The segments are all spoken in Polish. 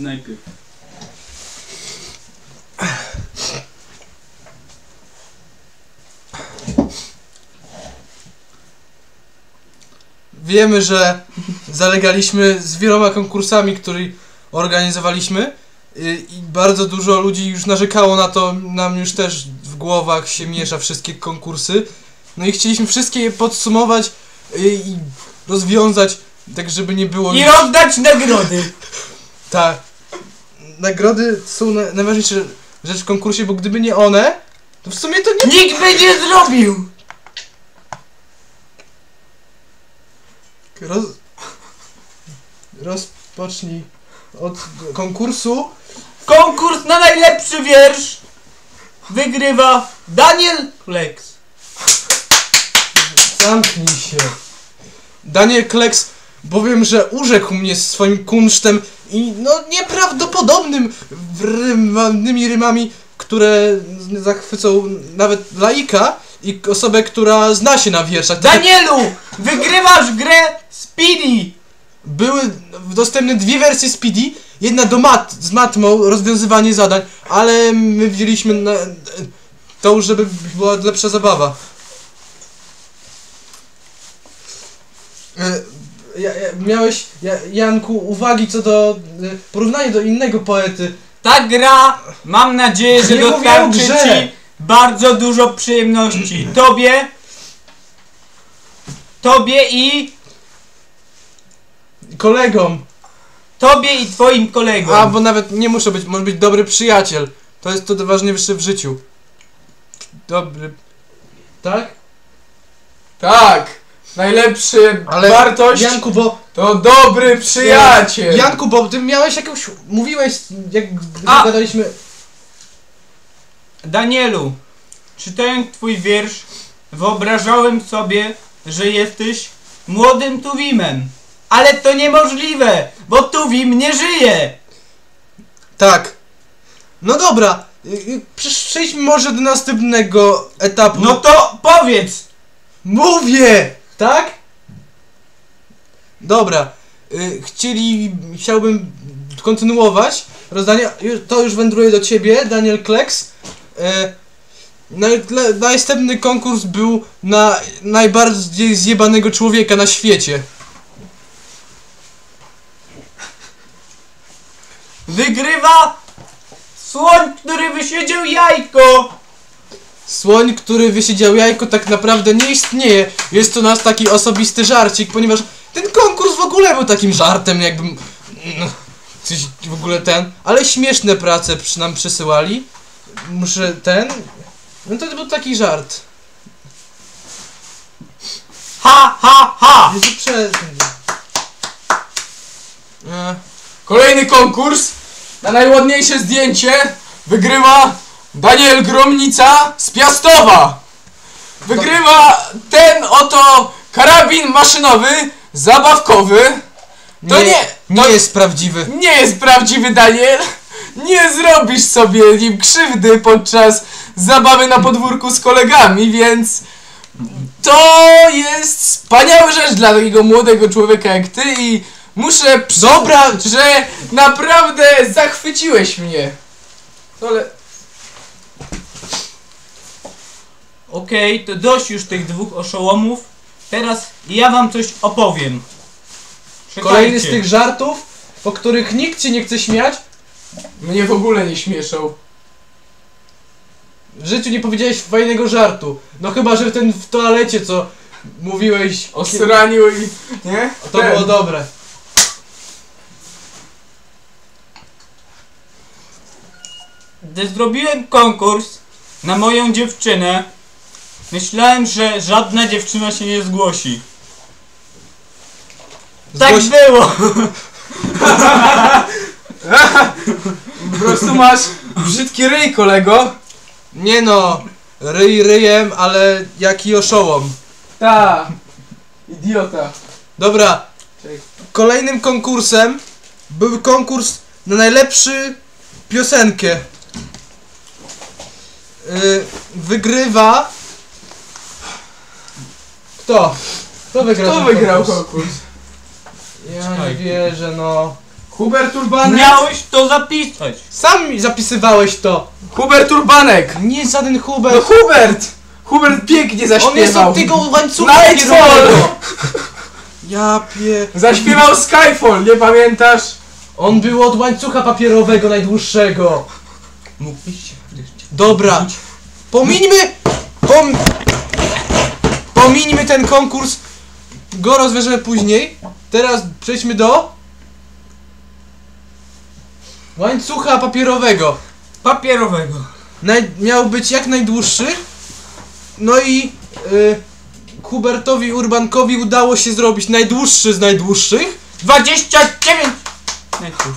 Niemcy najpierw. Wiemy, że zalegaliśmy z wieloma konkursami, które organizowaliśmy y, i bardzo dużo ludzi już narzekało na to, nam już też w głowach się miesza wszystkie konkursy. No i chcieliśmy wszystkie je podsumować y, i rozwiązać, tak żeby nie było... I już- oddać nagrody. Tak. Nagrody są na, najważniejsza rzecz w konkursie, bo gdyby nie one, to w sumie to nie... Nikt by nie zrobił. Roz... Rozpocznij od konkursu. Konkurs na najlepszy wiersz wygrywa Daniel Flex. Zamknij się. Daniel Kleks, bowiem, że urzekł mnie swoim kunsztem i no nieprawdopodobnym rymanymi rymami, które zachwycą nawet laika i osobę, która zna się na wierszach. Tak Danielu, wygrywasz grę Speedy. Były dostępne dwie wersje Speedy, jedna do mat, z matmą, rozwiązywanie zadań, ale my wzięliśmy na, tą, żeby była lepsza zabawa. Ja, ja, miałeś, ja, Janku, uwagi co do e, porównania do innego poety. Ta gra, mam nadzieję, że Nie mówię o dostarczy grze. ci bardzo dużo przyjemności. Tobie, tobie i Kolegom. tobie i twoim kolegom. A, bo nawet nie muszę być, może być dobry przyjaciel. To jest to ważniejsze w życiu. Dobry. Tak? Tak! Najlepszy Ale wartość Janku, bo to dobry przyjaciel! Janku, bo ty miałeś jakąś. Mówiłeś, jak A! gadaliśmy. Danielu, czytając twój wiersz, wyobrażałem sobie, że jesteś młodym Tuwimem. Ale to niemożliwe, bo Tuwim nie żyje. Tak. No dobra. y, y, Przejdźmy może do następnego etapu. No to powiedz, Mówię! Tak? Dobra. Y, chcieli. Chciałbym kontynuować rozdanie. To już wędruje do ciebie, Daniel Kleks. Y, następny konkurs był na najbardziej zjebanego człowieka na świecie. wygrywa słoń, który wysiedział jajko. Słoń, który wysiedział jajko, tak naprawdę nie istnieje. Jest to nasz taki osobisty żarcik, ponieważ ten konkurs w ogóle był takim żartem, jakbym. no, Coś w ogóle ten. Ale śmieszne prace nam przysyłali. Muszę ten. No to był taki żart. Ha, ha, ha. Jezu. E, Kolejny konkurs na najładniejsze zdjęcie wygrywa Daniel Gromnica z Piastowa. Wygrywa ten oto karabin maszynowy, zabawkowy. To nie, nie jest prawdziwy. nie jest prawdziwy Daniel. Nie zrobisz sobie nim krzywdy podczas zabawy na podwórku z kolegami, więc to jest wspaniała rzecz dla takiego młodego człowieka jak ty i muszę przy... Dobra, że naprawdę zachwyciłeś mnie. Ale Okej, to dość już tych dwóch oszołomów. Teraz ja wam coś opowiem. Czekajcie. Kolejny z tych żartów, po których nikt się nie chce śmiać. mnie w ogóle nie śmieszą. W życiu nie powiedziałeś fajnego żartu. No chyba, że ten w toalecie, co mówiłeś. O sraniu i... nie? To Ten. było dobre. Gdy zrobiłem konkurs na moją dziewczynę, myślałem, że żadna dziewczyna się nie zgłosi. Tak Zgłoś- było! Po prostu masz brzydki ryj, kolego. Nie no, ryj ryjem, ale jaki oszołom. Ta. Idiota. Dobra, Czekaj. kolejnym konkursem był konkurs na najlepszy piosenkę. Yy, wygrywa. Kto? Kto wygrał? Kto ten wygrał konkurs? konkurs? Ja nie Czekaj. wierzę, no. Hubert Urbanek. Miałeś to zapisać. Sam mi zapisywałeś to! Hubert Urbanek. Nie żaden No Hubert! Hubert! Hubert pięknie On jest zaśpiewał. od tego łańcucha Nightfall! papierowego. Ja pie... Zaśpiewał Skyfall, nie pamiętasz? On był od łańcucha papierowego najdłuższego. Mógłbyś Dobra. Pomińmy... Pom... Pomińmy ten konkurs. Go rozwiążemy później. Teraz przejdźmy do... Łańcucha papierowego. papierowego. Naj... Miał być jak najdłuższy. No i... Y... Hubertowi Urbankowi udało się zrobić najdłuższy z najdłuższych. 29 metrów.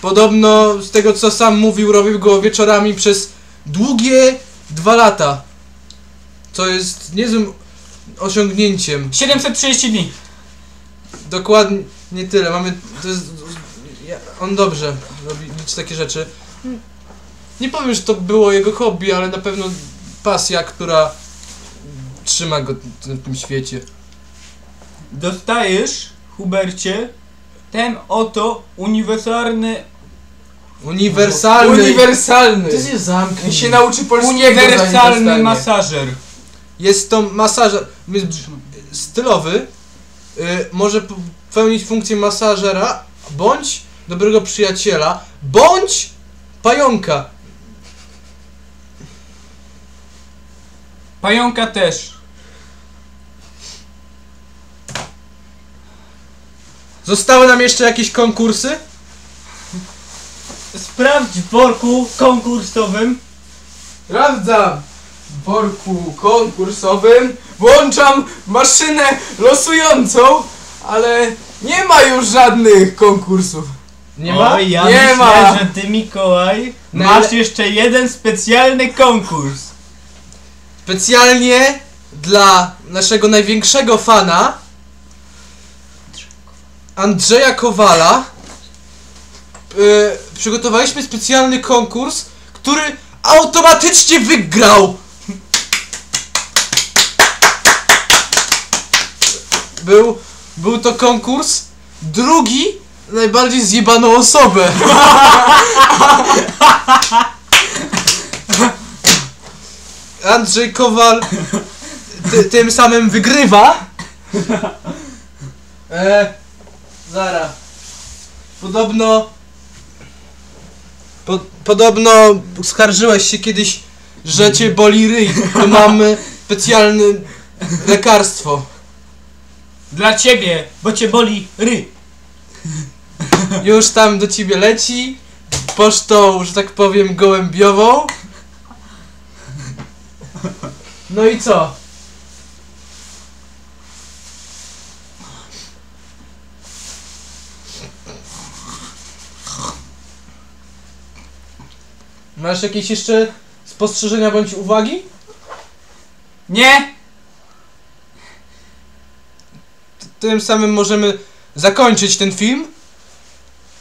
Podobno, z tego co sam mówił, robił go wieczorami przez długie dwa lata. Co jest niezłym osiągnięciem. 730 dni. Dokładnie nie tyle. Mamy. To jest, ja- on dobrze robi liczy takie rzeczy. Nie powiem, że to było jego hobby, ale na pewno pasja, która trzyma go w tym świecie. Dostajesz, Hubercie, ten oto uniwersalny, Uniwersalny. Uniwersalny. Ty się zamknij. I się nauczy polskiego uniwersalny masażer. Jest to masażer stylowy. Y, może pełnić funkcję masażera, bądź dobrego przyjaciela, bądź pająka. Pająka też. Zostały nam jeszcze jakieś konkursy? Sprawdź w worku konkursowym. Sprawdzam worku konkursowym, włączam maszynę losującą, ale nie ma już żadnych konkursów. Nie ma? Oj, ja Nie myślę, ma. że ty Mikołaj Najle- masz jeszcze jeden specjalny konkurs. Specjalnie dla naszego największego fana Andrzeja Kowala y, przygotowaliśmy specjalny konkurs, który automatycznie wygrał. Był, był to konkurs drugi najbardziej zjebaną osobę. Andrzej Kowal ty, tym samym wygrywa. E, zara. Podobno. Po, podobno skarżyłeś się kiedyś, że cię boli ryj. To mamy specjalne lekarstwo. Dla ciebie, bo cię boli ry. Już tam do ciebie leci. Pocztą, że tak powiem, gołębiową. No i co? Masz jakieś jeszcze spostrzeżenia bądź uwagi? Nie? Tym samym możemy zakończyć ten film.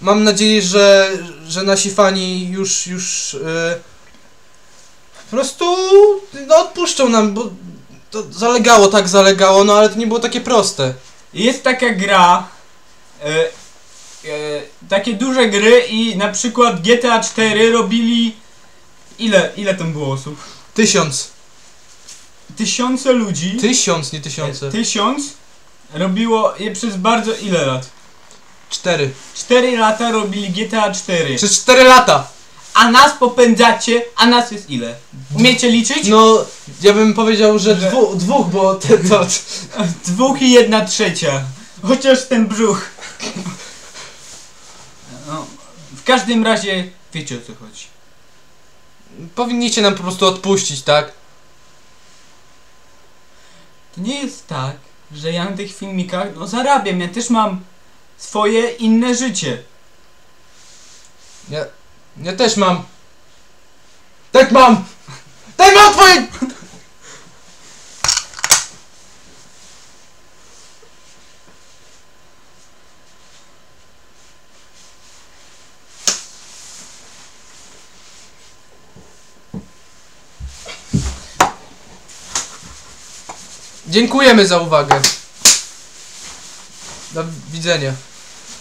Mam nadzieję, że, że nasi fani już, już yy, po prostu no, odpuszczą nam, bo to zalegało, tak zalegało, no ale to nie było takie proste. Jest taka gra, e, e, takie duże gry i na przykład GTA 4 robili, ile, ile tam było osób? Tysiąc. Tysiące ludzi. Tysiąc, nie tysiące. Tysiąc robiło je przez bardzo ile lat? Cztery. 4 lata robili GTA 4. Przez cztery lata. A nas popędzacie, a nas jest ile? Umiecie liczyć? No, ja bym powiedział, że Że- dwu, dwóch, bo te, to, Dwóch i jedna trzecia. Chociaż ten brzuch. No, w każdym razie wiecie o co chodzi. powinniście nam po prostu odpuścić, tak? To nie jest tak, że ja na tych filmikach no zarabiam, ja też mam swoje inne życie. Ja, ja też mam. Tak mam! Tak mam twoje... Dziękujemy za uwagę. Do widzenia.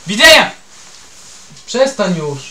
Widzenia! Przestań już.